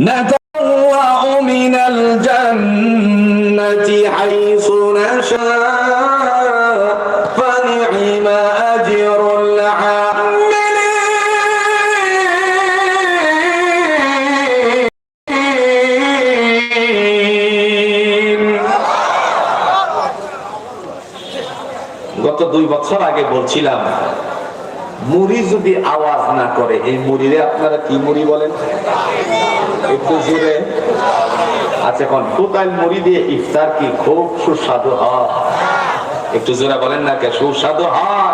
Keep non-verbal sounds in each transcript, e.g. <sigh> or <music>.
نتبوأ من الجنة حيث نشاء فنعم أجر العاملين গত দুই বছর আগে বলছিলাম মুড়ি যদি আওয়াজ না করে, এই মুড়িরে আপনারা কি মুড়ি বলেন? একটু জোরে। আচ্ছা এখন কোথায় মুড়ি দিয়ে ইফতার কি খুব সুস্বাদু হয়? একটু জোরে বলেন না কে? সুস্বাদু হয়।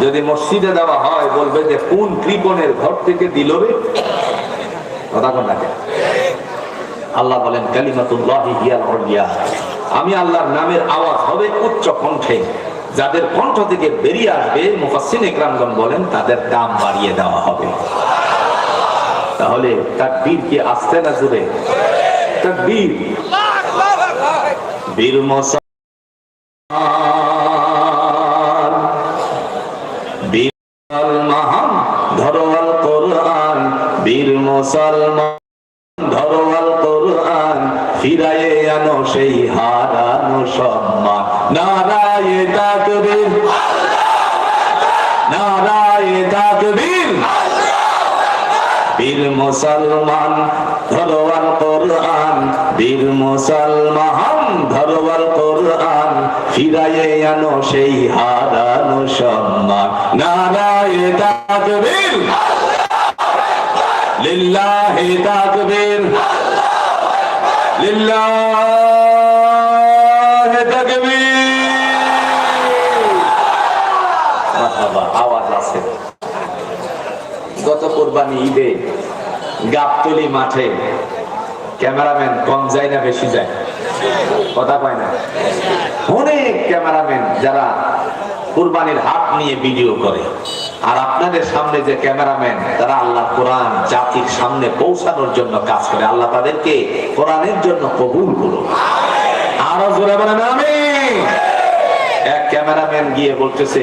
যদি মসজিদে দেওয়া হয়, বলবে যে, কোন কৃপণের ঘর থেকে দিল রে? কথা কন আল্লাহ বলেন, কালিমাতুল্লাহি হিয়াল আমি আল্লাহর নামের আওয়াজ হবে উচ্চ কণ্ঠে। যাদের কণ্ঠ থেকে বেরিয়ে আসবে মুফাসসিন ইকরামগণ বলেন, তাদের দাম বাড়িয়ে দেওয়া হবে। তাহলে তাকবীর কি আসতে না জুড়ে তাকবীর। বীর মুসলমান বীর মুসলমান কোরআন বীর মুসলমান ধরোয়াল কোরআন ফিরায়ে আনো সেই হারানো সম্মান নারায়ে তাকবীর নারায়ে তাকবীর বীর মুসলমান ধরোয়াল কোরআন, বীর মুসলমান ধরোয়াল কোরআন, ফিরায়ে আনো সেই হারানো সম্মান। নারায়ে তাকবীর, লিল্লাহি তাকবীর লিল্লাহি তাকবীর। আওয়াজ আছে। গত কোরবানি ঈদে গাবতলি মাঠে ক্যামেরাম্যান কম যায় না, বেশি যায়? কথা পায় না? অনেক ক্যামেরাম্যান যারা কুরবানির হাট নিয়ে ভিডিও করে। আর আপনাদের সামনে যে ক্যামেরাম্যান, তারা আল্লাহ কোরআন জাতির সামনে পৌঁছানোর জন্য কাজ করে। আল্লাহ তাদেরকে কোরআনের জন্য কবুল করুন আরও জোরে বলেন আমি এক ক্যামেরাম্যান গিয়ে বলতেছে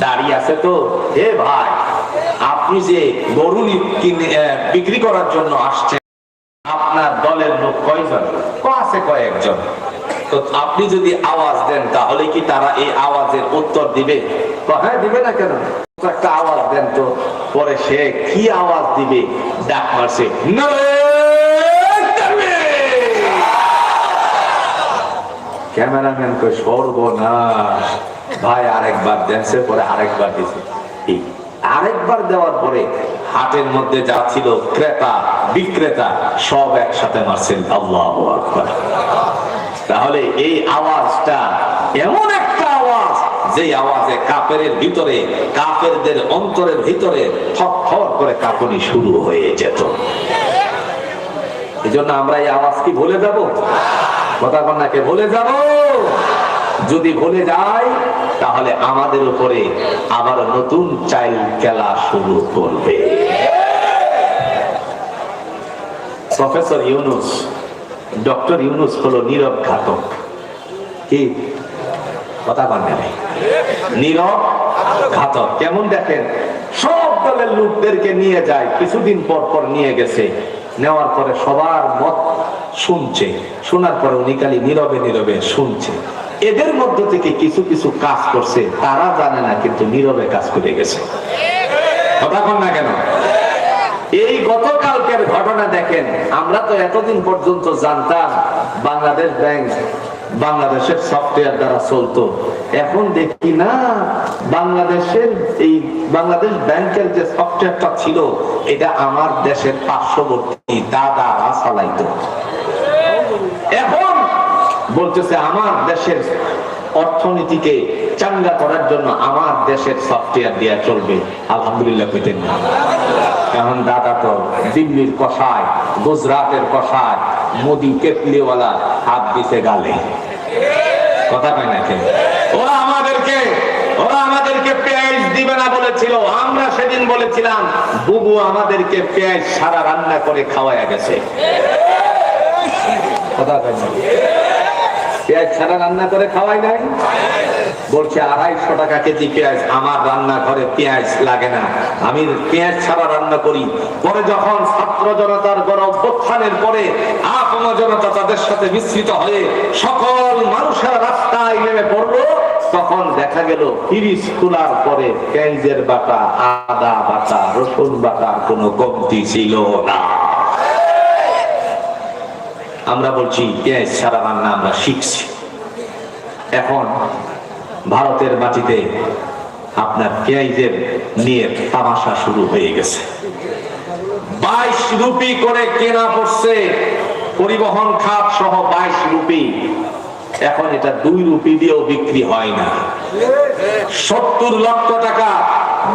দাঁড়িয়ে আছে তো? হে ভাই আপনি যে গরু কিনে বিক্রি করার জন্য আসছেন, আপনার দলের লোক কয়জন? আছে কয়েকজন? তো আপনি যদি আওয়াজ দেন, তাহলে কি তারা এই আওয়াজের উত্তর দিবে? হ্যাঁ দিবে না কেন? একটা আওয়াজ দেন তো, পরে সে কি আওয়াজ দিবে? ডাক মারছে ক্যামেরাম্যান কই সর্বনাশ। ভাই আরেকবার দেনছে, পরে আরেকবার দিছে। এই আরেকবার দেওয়ার পরে হাটের মধ্যে যা ছিল ক্রেতা, বিক্রেতা, সব একসাথে মারছেন, আল্লাহ তাহলে এই আওয়াজটা এমন একটা আওয়াজ যে আওয়াজে কাপের ভিতরে, কাপেরদের অন্তরের ভিতরে থর করে কাঁপুনি শুরু হয়ে যেত। এই জন্য আমরা এই আওয়াজ কি ভুলে যাব? কথা কন্যাকে ভুলে যাব? যদি ভুলে যাই তাহলে আমাদের উপরে আবার নতুন চাইল খেলা শুরু করবে। প্রফেসর ইউনুস, ডক্টর ইউনুস হলো নীরব ঘাতক। কি? কথা নেই নীরব ঘাতক। কেমন দেখেন? সব দলের লোকদেরকে নিয়ে যায়, কিছুদিন পর পর নিয়ে গেছে। নেওয়ার পরে সবার মত শুনছে। শোনার পরে উনি খালি নীরবে নীরবে শুনছে। এদের মধ্য থেকে কিছু কিছু কাজ করছে, তারা জানে না, কিন্তু নীরবে কাজ করে গেছে। কথা কন না কেন? এই গতকালকের ঘটনা দেখেন, আমরা তো এতদিন পর্যন্ত জানতাম বাংলাদেশ ব্যাংক বাংলাদেশের সফটওয়্যার দ্বারা চলতো। এখন দেখি না, বাংলাদেশের এই বাংলাদেশ ব্যাংকের যে সফটওয়্যারটা ছিল, এটা আমার দেশের পার্শ্ববর্তী দাদারা চালাইতো। এখন বলতেছে, আমার দেশের অর্থনীতিকে চাঙ্গা করার জন্য আমার দেশের সফটওয়্যার দেওয়া চলবে। আলহামদুলিল্লাহ পেতেন না। এখন দাদা তো দিল্লির কষায়, গুজরাটের কষায়, মোদি কেটলিওয়ালা হাত দিতে গালে। কথা কয় না ওরা আমাদেরকে ওরা আমাদেরকে পেঁয়াজ দিবে না বলেছিল। আমরা সেদিন বলেছিলাম, বুবু আমাদেরকে পেঁয়াজ সারা রান্না করে খাওয়ায়া গেছে। কথা কয় না? পেঁয়াজ ছাড়া রান্না করে খাওয়াই নাই? বলছে, আড়াইশো টাকা কেজি পেঁয়াজ, আমার রান্নাঘরে পেঁয়াজ লাগে না। আমি পেঁয়াজ ছাড়া রান্না করি। পরে যখন ছাত্র জনতার গণ অভ্যুত্থানের পরে আপন জনতা তাদের সাথে মিশ্রিত হয়ে সকল মানুষের রাস্তায় নেমে পড়ল, তখন দেখা গেল, তিরিশ খোলার পরে পেঁয়াজের বাটা, আদা বাটা, রসুন বাটার কোনো কমতি ছিল না। আমরা বলছি পেঁয়াজ ছাড়া রান্না আমরা শিখছি। এখন ভারতের মাটিতে আপনার পেঁয়াজের নিয়ে তামাশা শুরু হয়ে গেছে। বাইশ রুপি করে কেনা পড়ছে, পরিবহন খাত সহ বাইশ রুপি। এখন এটা দুই রুপি দিয়েও বিক্রি হয় না। সত্তর লক্ষ টাকা,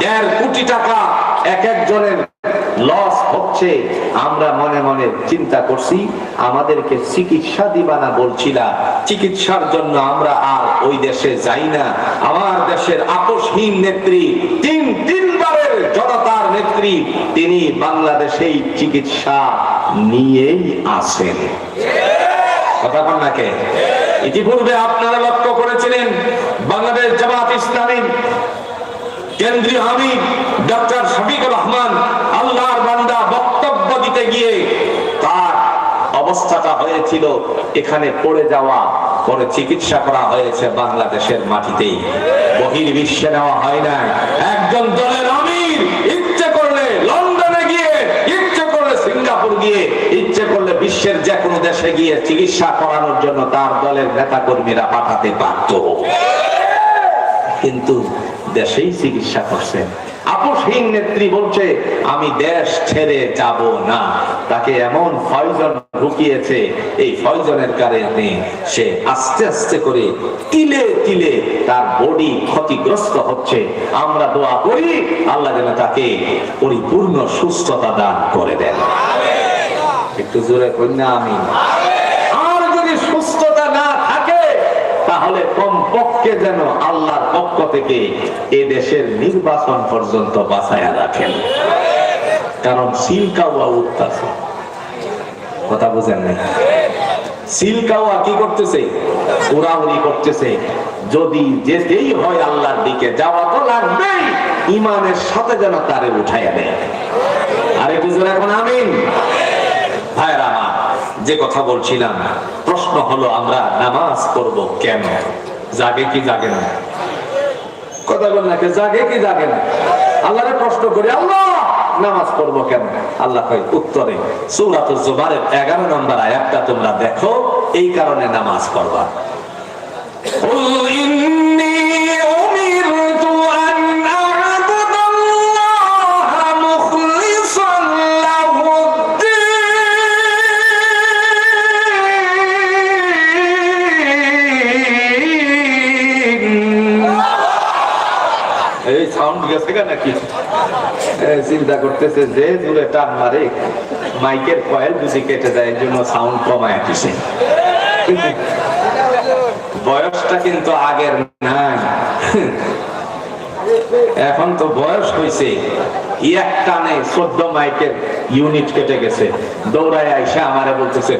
দেড় কোটি টাকা এক একজনের লস হচ্ছে, আমরা মনে মনে চিন্তা করছি, আমাদেরকে চিকিৎসা দিবা না বলছিলা, চিকিৎসার জন্য আমরা আর ওই দেশে যাই না। আমার দেশের আপোষহীন নেত্রী, তিন, তিনবারের জনতার নেত্রী, তিনি বাংলাদেশেই চিকিৎসা নিয়েই আসেন কথা কন নাকে ইতিপূর্বে আপনারা লক্ষ্য করেছিলেন, বাংলাদেশ জামাত ইসলামী কেন্দ্রীয় হামিদ ডক্টর শফিকুর রহমান দিতে গিয়ে তার অবস্থাটা হয়েছিল, এখানে পড়ে যাওয়া পরে চিকিৎসা করা হয়েছে বাংলাদেশের মাটিতেই। বহির বিশ্বে নেওয়া হয় না। একজন দলের আমির ইচ্ছে করলে লন্ডনে গিয়ে, ইচ্ছে করলে সিঙ্গাপুর গিয়ে, ইচ্ছে করলে বিশ্বের যে কোনো দেশে গিয়ে চিকিৎসা করানোর জন্য তার দলের নেতা কর্মীরা পাঠাতে পারত কিন্তু দেশেই চিকিৎসা করছেন আপোষহীন নেত্রী বলছে, আমি দেশ ছেড়ে যাব না। তাকে এমন ফয়জন ঢুকিয়েছে, এই ফয়জনের কারণে সে আস্তে আস্তে করে তিলে তিলে তার বডি ক্ষতিগ্রস্ত হচ্ছে। আমরা দোয়া করি, আল্লাহ যেন তাকে পরিপূর্ণ সুস্থতা দান করে দেন। একটু জোরে কন্যা আমি আর যদি সুস্থতা না থাকে, তাহলে কমপক্ষে যেন আল্লাহর পক্ষ থেকে এ দেশের নির্বাচন পর্যন্ত বাঁচায়া রাখেন কারণ সিলকাওয়া উঠতেছে কথা বুঝেন নাই? সিলকাওয়া কি করতেছে? উড়াউড়ি করতেছে। যদি যেতেই হয় আল্লাহর দিকে যাওয়া তো ইমানের সাথে যেন তারে উঠাইয়া দেয়। আরে বুঝলেন এখন, আমিন। ভাইরা যে কথা বলছিলাম, প্রশ্ন হলো, আমরা নামাজ পড়ব কেন? জাগে কি জাগে না? কথা বল না জাগে কি জাগে না? আল্লাহরে প্রশ্ন করে, আল্লাহ, নামাজ পড়ব কেন? আল্লাহ কয়, উত্তরে সুরাত জোবারের এগারো নম্বর আয়াতটা তোমরা দেখো, এই কারণে নামাজ পড়বা। চিন্তা করতেছে যে টান মারে মাইকের কয়েল কেটে দেয় জন্য সাউন্ড কমায় বয়সটা কিন্তু আগের নাই। এখন তো বয়স হয়েছে এক টানে চোদ্দ মাইকের ইউনিট কেটে গেছে। দৌড়ায় আইসা আমারে বলতেছে,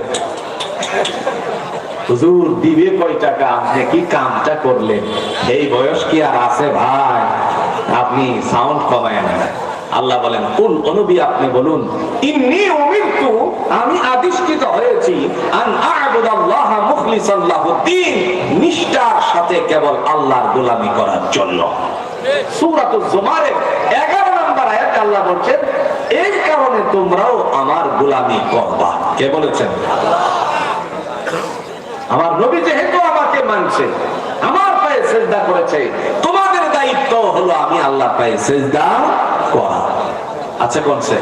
হুজুর, দিবে কয় টাকা? আপনি কি কামটা করলেন? এই বয়স কি আর আছে ভাই? আপনি সাউন্ড কমায় না আল্লাহ বলেন কুল অনুবি আপনি বলুন, ইন্নি উমিরতু আমি আদিষ্কৃত হয়েছি, আন আ'বুদাল্লাহ মুখলিসান লাহুদ্দিন, নিষ্ঠার সাথে কেবল আল্লাহর গোলামি করার জন্য। সূরাতুজ জুমারের 11 নম্বর আয়াতে আল্লাহ বলছেন, এই কারণে তোমরাও আমার গোলামি করবা। কে বলেছেন? আমার নবী যেহেতু আমাকে মানছে, আমার পায়ে সেজদা করেছে হলো আমি আল্লাহর পায়ে সেজদা করা। আচ্ছা কোনছে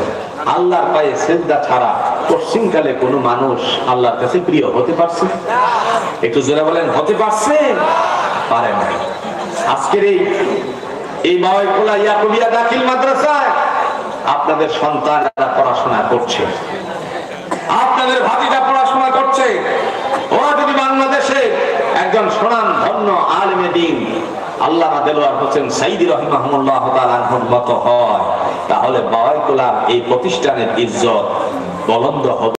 আল্লাহর পায়ে সেজদা ছাড়া পশ্চিমকালে কোন মানুষ আল্লাহর কাছে প্রিয় হতে পারছে? একটু জোরে বলেন, হতে পারছে? পারে না আজকের এই এই বাওয়াইখোলা ইয়াকুবিয়া দাখিল মাদ্রাসায় আপনাদের সন্তানরা পড়াশোনা করছে। আপনাদের ভাতিটা পড়াশোনা করছে। ওরা যদি বাংলাদেশে একজন সোনান ধন্য আলমে দিন আল্লাহ দেলোয়ার হোসেন সাইদি রহিমাহুল্লাহ তাআলার মতো হয়, তাহলে বাওয়াইকুলার এই প্রতিষ্ঠানের ইজ্জত বলন্দ হবে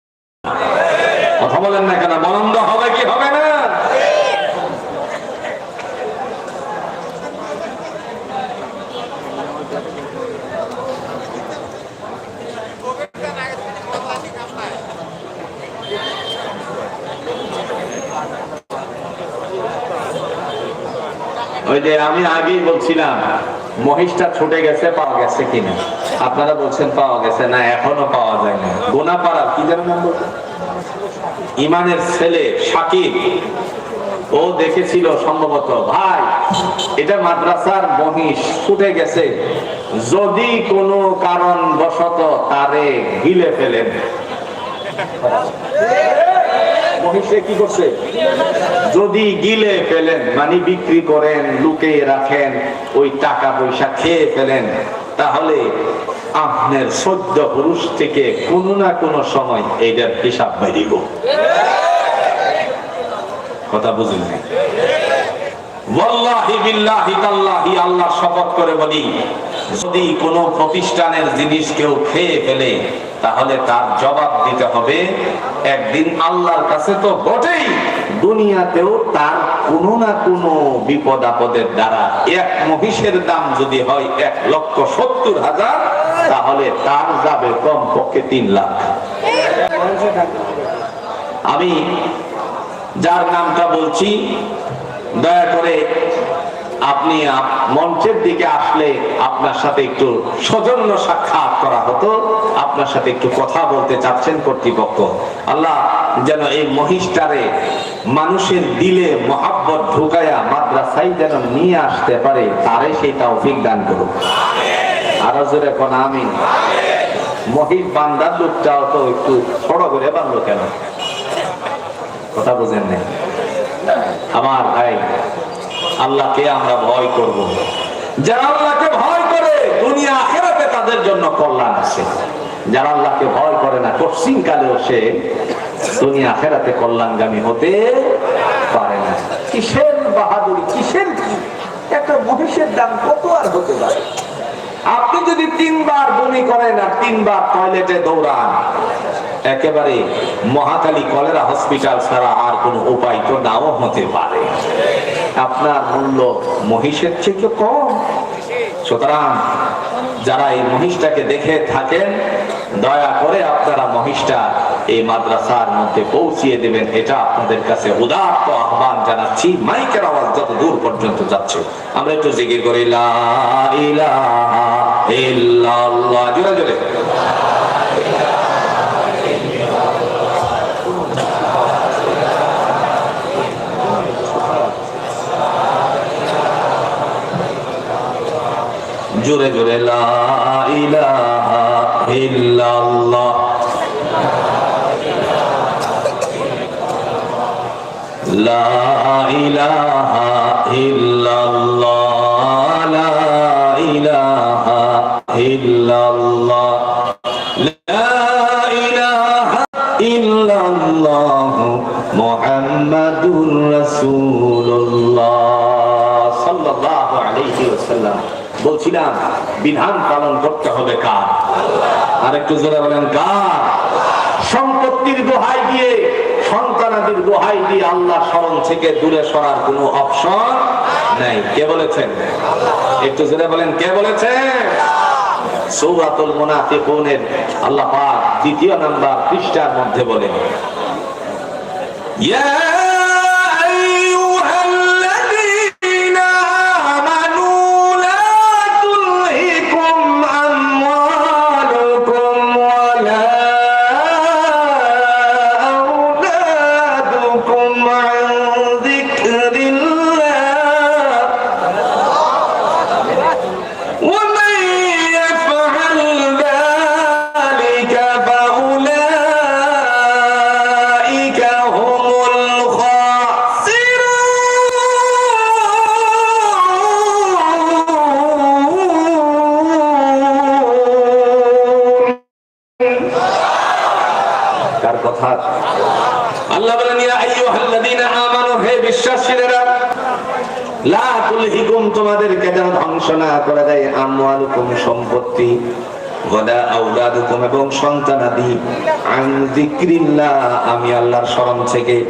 কথা বলেন না কেন বলন্দ হবে কি হবে না ওই যে আমি আগেই বলছিলাম, মহিষটা ছুটে গেছে, পাওয়া গেছে কিনা। আপনারা বলছেন পাওয়া গেছে, না, এখনও পাওয়া যায় না। গোনা পাড়া কি যেন নাম ইমানের ছেলে সাকিব, ও দেখেছিল সম্ভবত, ভাই, এটা মাদ্রাসার মহিষ ছুটে গেছে। যদি কোনো কারণ বশত তারে গিলে ফেলেন। মহিষে কি করছে? যদি গিলে ফেলেন মানে বিক্রি করেন লুকে রাখেন ওই টাকা পয়সা খেয়ে ফেলেন তাহলে আপনার সদ্য পুরুষ থেকে কোনো না কোনো সময় এইটার হিসাব বেরিব। কথা বুঝলেন বিল্লাহি শপথ করে বলি, যদি কোনো প্রতিষ্ঠানের জিনিস কেউ খেয়ে ফেলে, তাহলে তার জবাব দিতে হবে, একদিন আল্লাহর কাছে তো বটেই, দুনিয়াতেও তার কোনো না কোনো বিপদ আপদের দ্বারা এক মহিষের দাম যদি হয় এক লক্ষ সত্তর হাজার, তাহলে তার যাবে তিন লাখ। আমি যার নামটা বলছি দয়া করে আপনি মঞ্চের দিকে আসলে আপনার সাথে একটু সৌজন্য সাক্ষাৎ করা হতো। আপনার সাথে একটু কথা বলতে চাচ্ছেন কর্তৃপক্ষ। আল্লাহ যেন এই মহিষটারে মানুষের দিলে মহাব্বত ঢুকায়া মাদ্রাসায় যেন নিয়ে আসতে পারে, তারে সেই তৌফিক দান করুক। আরও জোরে কোন আমিন। মহিষ বান্দার লোকটাও তো একটু বড় করে বানলো কেন? কথা বুঝেন নাই। আমার ভাই, আল্লাহকে আমরা ভয় করব। যারা আল্লাহকে ভয় করে, দুনিয়া আখেরাতে তাদের জন্য কল্যাণ আছে। যারা আল্লাহকে ভয় করে না কঠিন কালেও সে দুনিয়া আখেরাতে কল্যাণগামী হতে পারে না। কিসের বাহাদুরি, কিসের একটা মহিষের দাম কত আর হতে পারে? আপনি যদি তিনবার বমি করেন আর তিনবার টয়লেটে দৌড়ান, একেবারে মহাকালী কলেরা হসপিটাল ছাড়া আর কোনো উপায় তো নাও হতে পারে। আপনার মূল্য মহিষের থেকে কম। সুতরাং যারা এই মহিষটাকে দেখে থাকেন, দয়া করে আপনারা মহিষটা এই মাদ্রাসার মধ্যে পৌঁছিয়ে দেবেন। এটা আপনাদের কাছে উদাত্ত আহ্বান জানাচ্ছি। মাইকের আওয়াজ যত দূর পর্যন্ত যাচ্ছে। আমরা একটু জিকির করি জোরে। জোরে জোরে, লা ইলাহা ইল্লাল্লাহ লা ইলাহা ইল্লাল্লাহ লা ইলাহা ইল্লাল্লাহ লা ইলাহা ইল্লাল্লাহ মুহাম্মাদুর রাসূলুল্লাহ সাল্লাল্লাহু আলাইহি ওয়াসাল্লাম বলছিলাম বিধান পালন করতে হবে কার? আর একটু জোরে বলেন কার? দোহাই দিয়ে, সন্তানাদির দোহাই দিয়ে আল্লাহ স্মরণ থেকে দূরে সরার কোনো অপশন নাই। কে বলেছেন? একটু জোরে বলেন, কে মুনাফিকুনের আল্লাহ দ্বিতীয় নাম্বার পৃষ্ঠার মধ্যে বলেন, ইয়া তোমাদেরকে যেন ধ্বংস না করে আমওয়ালুকুম, সম্পত্তি। আমি আল্লাহর থেকে।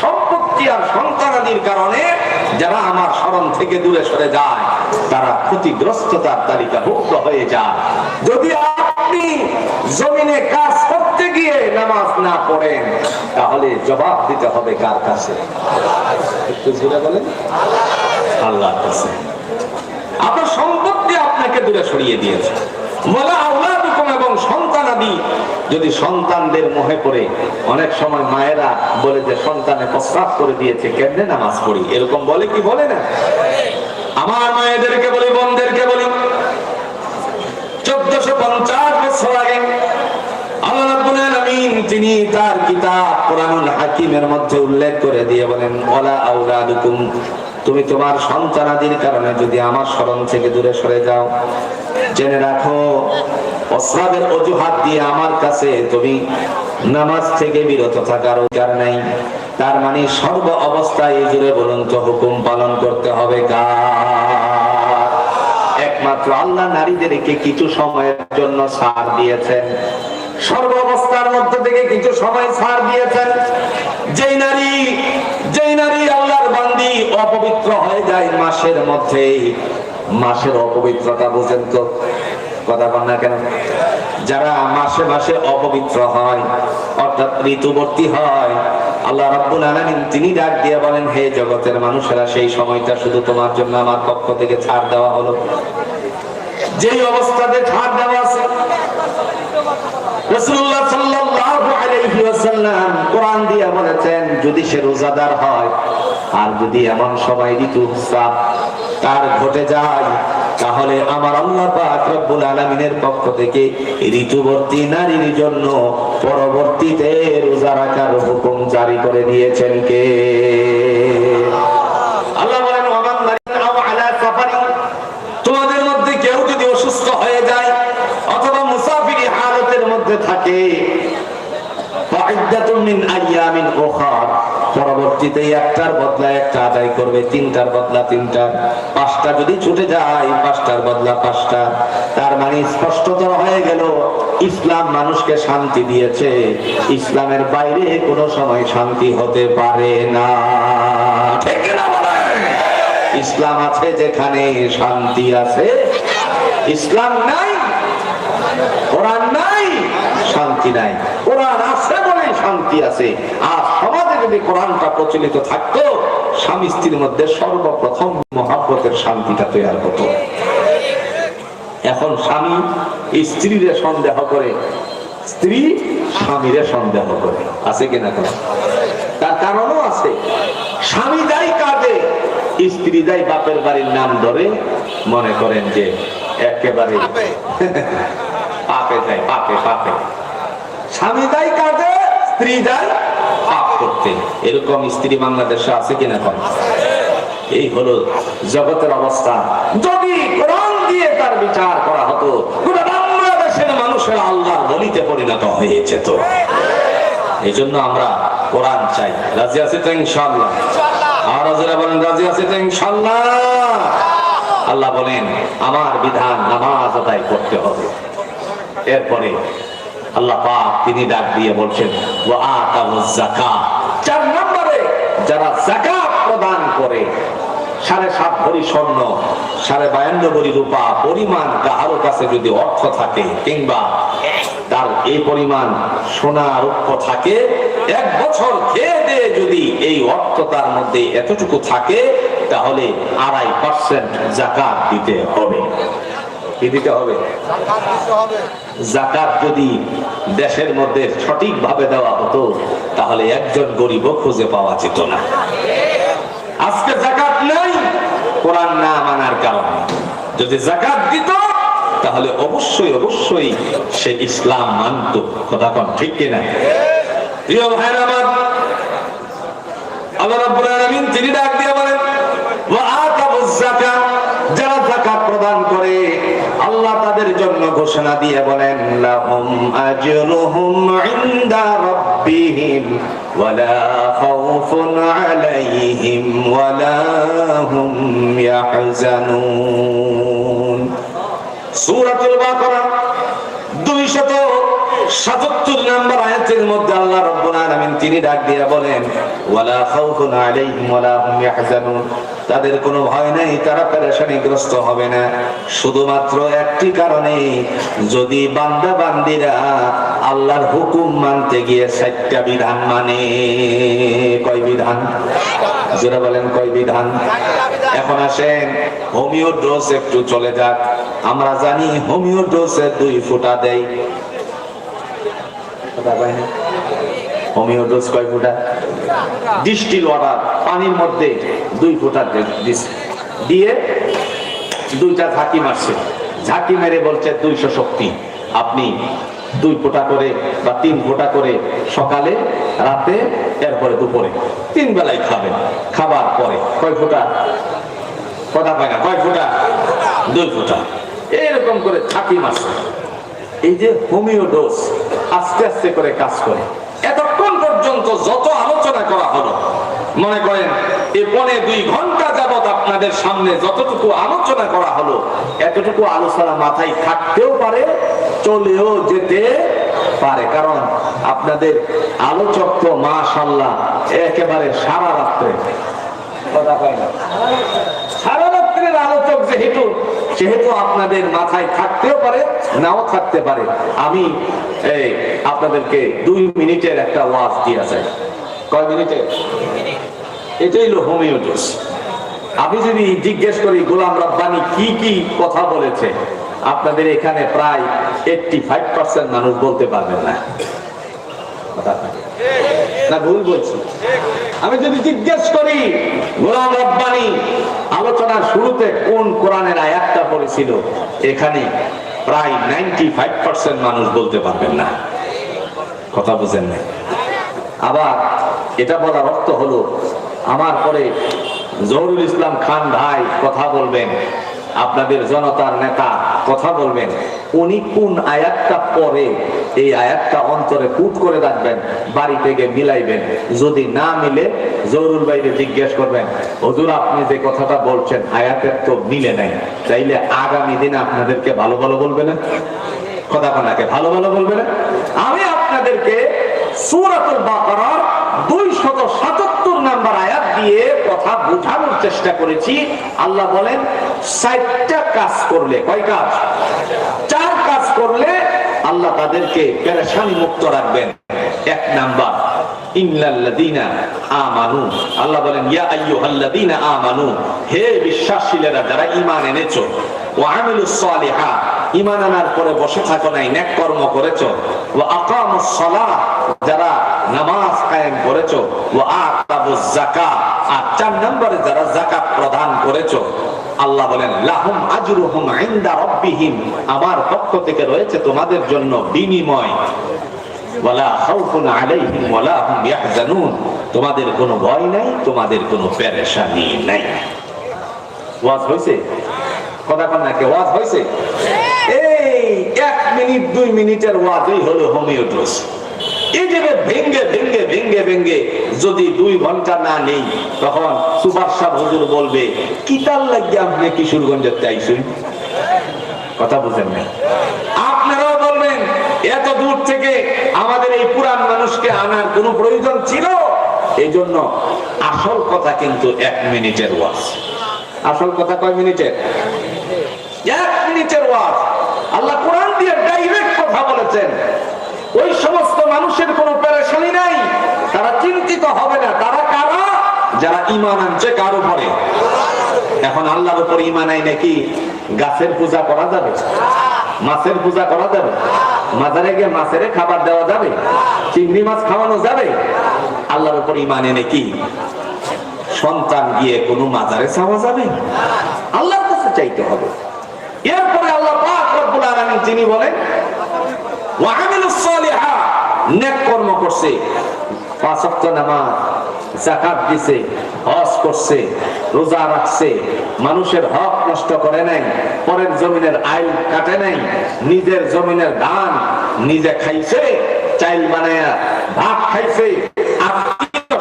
সম্পত্তি আর সন্তানাদির কারণে যারা আমার স্মরণ থেকে দূরে সরে যায়, তারা ক্ষতিগ্রস্ততার তালিকাভুক্ত হয়ে যায়। যদি আপনি জমিনে কাজ করতে গিয়ে নামাজ না পড়েন, তাহলে জবাব দিতে হবে কার কাছে? আল্লাহর কাছে। আপনার সম্পত্তি আপনাকে দূরে সরিয়ে দিয়েছে। বলা আল্লাহরকম এবং সন্তানাদি যদি সন্তানদের মোহে পড়ে, অনেক সময় মায়েরা বলে যে সন্তানে প্রস্তাব করে দিয়েছে, কেমনে নামাজ পড়ি? এরকম বলে কি বলে না? আমার মায়েদেরকে বলি, বোনদেরকে বলি চোদ্দশো পঞ্চাশ বছর আগে তিনি তার কিতাব মধ্যে উল্লেখ করে দিয়ে বলেন তুমি তোমার সন্তানাদির কারণে যদি আমার স্মরণ থেকে দূরে সরে যাও, জেনে রাখো, অশ্রাবের অজুহাত দিয়ে আমার কাছে তুমি নামাজ থেকে বিরত থাকার অধিকার নাই। তার মানে সর্ব অবস্থায় এই জুড়ে বলুন তো হুকুম পালন করতে হবে কার? একমাত্র আল্লাহ নারীদেরকে কিছু সময়ের জন্য ছাড় দিয়েছেন। সর্বাবস্থার মধ্য থেকে কিছু সময় ছাড় দিয়েছেন। যেই নারী যেই নারী আল্লাহর বান্দি অপবিত্র হয়ে যায় মাসের মধ্যে মাসের অপবিত্রতা বুঝেন তো, কথা বল না কেন? যারা মাসে মাসে অপবিত্র হয়, অর্থাৎ ঋতুবর্তী হয়, আল্লাহ রাব্বুল আলামিন তিনি ডাক দিয়ে বলেন, হে জগতের মানুষেরা, সেই সময়টা শুধু তোমার জন্য আমার পক্ষ থেকে ছাড় দেওয়া হলো। যেই অবস্থাতে ছাড় দেওয়া আছে যদি সে রোজাদার হয় আর যদি এমন সময় ঋতুস্রাব তার ঘটে যায়, তাহলে আমার আল্লাহ পাক আলামিনের পক্ষ থেকে ঋতুবর্তী নারীর জন্য পরবর্তীতে রোজা রাখার হুকুম জারি করে দিয়েছেন কে আল্লাহ বলেন ওমান মারিন আও আলা সাফারিন তোমাদের মধ্যে কেউ যদি অসুস্থ হয়ে যায় অথবা মুসাফিরি হালতের পরবর্তীতে একটার বদলা একটা আদায় করবে, তিনটার বদলা তিনটা। পাঁচটা যদি ছুটে যায়, পাঁচটার বদলা পাঁচটা। তার মানে স্পষ্টতর হয়ে গেল, ইসলাম মানুষকে শান্তি দিয়েছে। ইসলামের বাইরে কোনো সময় শান্তি হতে পারে না। ইসলাম আছে যেখানে শান্তি আছে। ইসলাম নাই নাই শান্তি নাই। কোরআন আছে বলে শান্তি আছে। আর সমাজে যদি কোরআনটা প্রচলিত থাকতো স্বামী স্ত্রীর মধ্যে সর্বপ্রথম মহাব্বতের শান্তিটা তৈরি হতো। এখন স্বামী স্ত্রীরে সন্দেহ করে স্ত্রী স্বামীরে সন্দেহ করে। আছে কিনা কোনো? তার কারণও আছে। স্বামী যাই কাজে স্ত্রী যাই বাপের বাড়ির নাম ধরে মনে করেন যে একেবারে <laughs> পাপে যায়, পাপে পাপে। স্বামী যাই কাজে স্ত্রী যায় পাপ করতে। এরকম স্ত্রী বাংলাদেশে আছে কিনা এখন এই হলো জগতের অবস্থা। যদি কোরআন দিয়ে তার বিচার করা হতো বাংলাদেশের মানুষের আল্লাহ বলিতে পরিণত হয়েছে তো এই জন্য আমরা কোরআন চাই। রাজি আছে তো ইনশাল্লাহ আর রাজিরা বলেন, রাজি আছে তো ইনশাল্লাহ আল্লাহ বলেন, আমার বিধান নামাজ আদায় করতে হবে। এরপরে আল্লাহ পাক তিনি ডাক দিয়ে বলছেন চার নম্বরে যারা যাকাত প্রদান করে, সাড়ে সাত ভরি স্বর্ণ, সাড়ে বায়ান্ন ভরি রূপা, পরিমাণ কাহারো কাছে যদি অর্থ থাকে কিংবা তার এই পরিমাণ সোনা রূপ থাকে, এক বছর খেয়ে দিয়ে যদি এই অর্থ তার মধ্যে এতটুকু থাকে, তাহলে আড়াই পার্সেন্ট জাকাত দিতে হবে। কি দিতে হবে? জাকাত যদি দেশের মধ্যে সঠিকভাবে দেওয়া হতো তাহলে একজন গরিব খুঁজে পাওয়া যেত না। আজকে জাকাত নাই কোরআন না মানার কারণে। যদি জাকাত দিত তাহলে অবশ্যই অবশ্যই সে ইসলাম মানত। কথা কন ঠিক কিনা? প্রিয় ভাইরা আমার আল্লাহ রাব্বুল আলামিন তিনি ডাক দিয়ে বলেন ওয়া আতাবুজ যাকাত যারা যাকাত প্রদান করে আল্লাহ তাদের জন্য ঘোষণা দিয়ে বলেন, লাহুম আজরুহুম ইনদা রাব্বিহিম ওয়ালা খাউফুন আলাইহিম ওয়ালা হুম ইয়াহজানুন। সূরাতুল বাকারা 200 সাতাত্তর আয়াতের মধ্যে আল্লাহ রব্বুল আলামিন তিনি ডাক দিয়া বলেন, ওয়ালা খাউফুন আলাইহিম ওয়ালা হুম ইয়াহজানুন। তাদের কোনো ভয় নাই, তারা পেরেশানিগ্রস্ত হবে না। শুধুমাত্র একটি কারণে, যদি বান্দা বান্দিরা আল্লাহর হুকুম মানতে গিয়ে সাতটা বিধান মানে কয় বিধান? যারা বলেন, কয় বিধান? এখন আসেন হোমিও ডোজ একটু চলে যাক। আমরা জানি হোমিও ডোজে দুই ফোঁটা দেয়। পানির মধ্যে দুই। দিয়ে দুইটা ঝাঁকি মারছে। ঝাঁকি মেরে বলছে, দুইশো শক্তি। আপনি দুই করে বা তিন করে সকালে, রাতে, এরপরে দুপুরে তিন বেলায় খাবেন। খাবার পরে কয় ফোঁটা? কথা পায় না, কয় ফোঁটা? দুই ফোঁটা। এরকম করে ঝাঁকি মারছে। এই যে হোমিও ডোজ আস্তে আস্তে করে কাজ করে। এতক্ষণ পর্যন্ত যত আলোচনা করা হলো, মনে করেন, এ পনে দুই ঘণ্টা যাবৎ আপনাদের সামনে যতটুকু আলোচনা করা হলো, এতটুকু আলোচনা মাথায় থাকতেও পারে, চলেও যেতে পারে। কারণ আপনাদের আলোচক তো মাশাল্লাহ একেবারে সারা রাত্রে। কথা কয় না? সারা রাত্রের আলোচক যেহেতু সেহেতু আপনাদের মাথায় থাকতেও পারে, নাও থাকতে পারে, আমি এই আপনাদেরকে দুই মিনিটের একটা ওয়াজ দিয়ে চাই কয় মিনিটে? এটাই হলো হোমিওটোস। আমি যদি জিজ্ঞেস করি, গোলাম রব্বানি কি কি কথা বলেছে? আপনাদের এখানে প্রায় এইটটি ফাইভ পার্সেন্ট মানুষ বলতে পারবেন না। না, ভুল বলছি। আমি যদি জিজ্ঞেস করি, গোলাম রব্বানি আলোচনার শুরুতে কোন কোরআনের আয়াতটা পড়েছিল? এখানে প্রায় নাইনটি ফাইভ পার্সেন্ট মানুষ বলতে পারবেন না। কথা বুঝেন না আবার এটা বলার অর্থ হলো, আমার পরে জহরুল ইসলাম খান ভাই কথা বলবেন আপনাদের জনতার নেতা কথা বলবেন। উনি কোন আয়াতটা পরে এই আয়াতটা অন্তরে কুট করে রাখবেন, বাড়ি থেকে মিলাইবেন। যদি না মিলে, জহুরুল ভাইকে জিজ্ঞেস করবেন, হুজুর, আপনি যে কথাটা বলছেন, আয়াতের তো মিলে নাই। তাইলে আগামী দিনে আপনাদেরকে ভালো ভালো বলবে না? কথা কোনাকে, ভালো ভালো বলবে না? আমি আপনাদেরকে সূরাতুল বাকারার 277 নাম্বার আয়াত দিয়ে কথা বোঝানোর চেষ্টা করেছি। আল্লাহ বলেন, চারটা কাজ করলে, কয় কাজ? চার কাজ করলে আল্লাহ তাদেরকে পেরেশানি মুক্ত রাখবেন। এক নাম্বার আল্লাহ বলেন যারা ঈমান এনেছো আমিলুস সালিহাত ঈমান আনার পরে বসে থাকো নাই নেক কর্ম করেছ। ওয়া আকামুস সালাহ, যারা নামাজ কায়েম করেছ। ওয়া আতাবুজ যাকাত, আর চার নম্বরে যারা যাকাত প্রদান করেছ। আল্লাহ বলেন, লাহুম আজরুহুম ইনদা আমার পক্ষ থেকে রয়েছে তোমাদের জন্য বিনিময়। ওয়ালা খাউফুন আলাইহিম ওয়ালা হুম ইয়াহজানুন, তোমাদের কোনো ভয় নাই, তোমাদের কোনো পেরেশানি নাই। ওয়াজ হইছে? যদি দুই ঘণ্টা না নেই, তখন সুভাষ সাহ হুজুর বলবে, কিতাল লাগিয়ে আপনি কিশোরগঞ্জের চাইছেন কথা বুঝেন না আপনারাও বলবেন, এত দূর থেকে আমাদের এই পুরান মানুষকে আনার কোনো প্রয়োজন ছিল? এই জন্য আসল কথা কিন্তু এক মিনিটের ওয়াজ। আসল কথা কয় মিনিটের এক মিনিটের ওয়াজ। আল্লাহ কোরআন দিয়ে ডাইরেক্ট কথা বলেছেন। ওই সমস্ত মানুষের কোনো পেরেশানি নাই। তারা চিন্তিত হবে না। তারা কারা? যারা ইমান আনছে কার উপরে? এখন আল্লাহর উপর ইমান আই নাকি গাছের পূজা করা যাবে? মাছের পূজা করা যাবে? মাজারে গিয়ে মাছের খাবার দেওয়া যাবে? চিংড়ি মাছ খাওয়ানো যাবে? আল্লাহর উপর ইমান এনে কি সন্তান গিয়ে কোনো মাজারে চাওয়া যাবে? আল্লাহর কাছে চাইতে হবে। এরপরে আল্লাহ তিনি বলেন করছে রোজা রাখছে, মানুষের হক নষ্ট করে নাই, পরের জমিনের আইল কাটে নাই, নিজের জমিনের ধান নিজে খাইছে, চাইল বানায়া ভাত খাইছে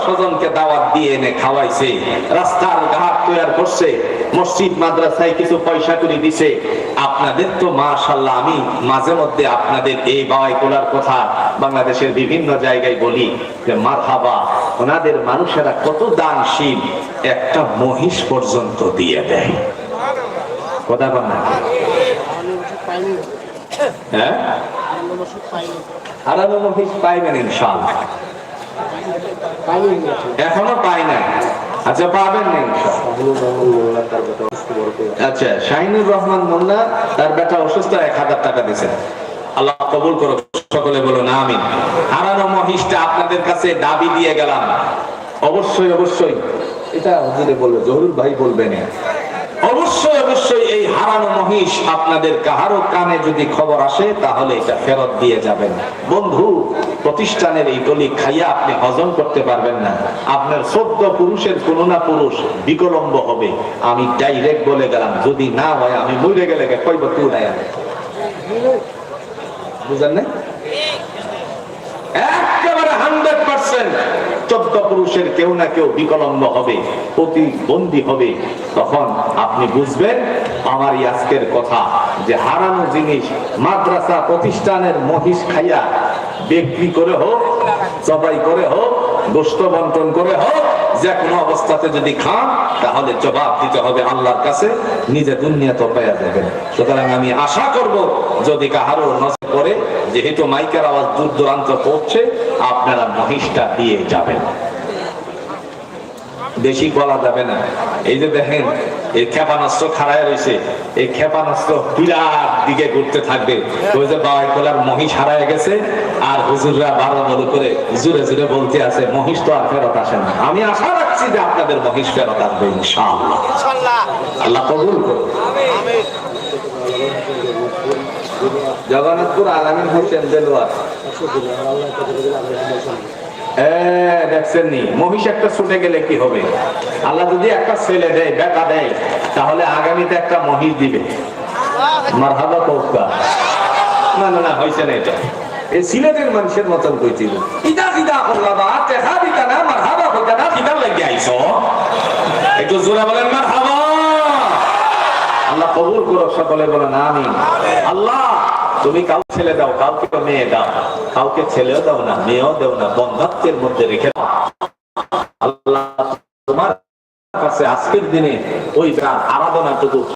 স্বজনকে দাওয়াত দিয়ে এনে খাওয়াইছে। রাস্তার ঘাট তৈরি করছে, মসজিদ, মাদ্রাসায় কিছু পয়সা করে দিছে। আপনাদের তো মাশাল্লাহ আমি মাঝে মধ্যে আপনাদের এই বাওয়াই কোলার কথা বাংলাদেশের বিভিন্ন জায়গায় বলি যে, মারহাবা, ওনাদের মানুষেরা কত দানশীল, একটা মহিষ পর্যন্ত দিয়ে দেয়। কথা বল না। হ্যাঁ? হারানো মহিষ পাইবেন ইনশাআল্লাহ। এখনও। পাই নাই আচ্ছা পাবেন না আচ্ছা শাহিনুর রহমান মোল্লা, তার বেটা অসুস্থ, এক হাজার টাকা দিয়েছেন। আল্লাহ কবুল করো সকলে বলো না আমি হারানো মহিষটা আপনাদের কাছে দাবি দিয়ে গেলাম। অবশ্যই অবশ্যই। এটা হুজুরে বলবে জহুরুল ভাই বলবেন। হারানো মহিষ আপনাদের কাহারো কানে যদি খবর আসে, তাহলে এটা ফেরত দিয়ে যাবেন। বন্ধু, প্রতিষ্ঠানের এই গলি খাইয়া আপনি হজম করতে পারবেন না। আপনার সদ্য পুরুষের কোনো না পুরুষ বিকলম্ব হবে। আমি ডাইরেক্ট বলে গেলাম, যদি না হয় আমি মরে গেলে কইব তুই নাই? বুঝেন না কেউ না কেউ বিকলম্ব হবে, প্রতিবন্ধী হবে। তখন আপনি বুঝবেন আমার এই আজকের কথা যে হারানো জিনিস মাদ্রাসা প্রতিষ্ঠানের মহিষ খাইয়া বিক্রি করে হোক, জবাই করে হোক গোস্ত বন্টন করে হোক, যে কোনো অবস্থাতে যদি খান, তাহলে জবাব দিতে হবে আল্লাহর কাছে, নিজে দুনিয়া তো পাইয়া যাবেন। সুতরাং আমি আশা করব, যদি কাহারো নজর করে যেহেতু মাইকের আওয়াজ দূর দূরান্ত পড়ছে আপনারা মহিষটা দিয়ে যাবেন। বেশি বলা যাবে না। এই যে দেখেন এই ক্ষেপণাস্ত্র খাড়ায় রয়েছে। এই ক্ষেপণাস্ত্র বিরাট দিকে ঘুরতে থাকবে। ওই যে বাবাই কোলার মহিষ হারায় গেছে আর হুজুররা বারো বলে করে জুড়ে জুড়ে বলতে আছে মহিষ তো আর ফেরত আসে না। আমি আশা রাখছি যে আপনাদের মহিষ ফেরত আসবে ইনশাআল্লাহ। আল্লাহ কবুল করুন। জগন্নাথপুর আলামিন হোসেন দেলোয়ার। দেখছেন মহিষ একটা ছুটে গেলে কি হবে? আল্লাহ যদি একটা ছেলে দেয়, বেটা দেয়, তাহলে আগামীতে একটা মহিষ দিবে। না এই মানুষের মতন কইছিল। না জোরে আল্লাহ আল্লাহ তুমি কাউ ছেলে দাও কাউকে মেয়ে দাও কাউকে ছেলেও দাও না, মেয়েও দাও না বন্ধত্বের মধ্যে রেখে দাও। আল্লাহ তোমার কাছে আজকের দিনে ওই আরাধনাটুকু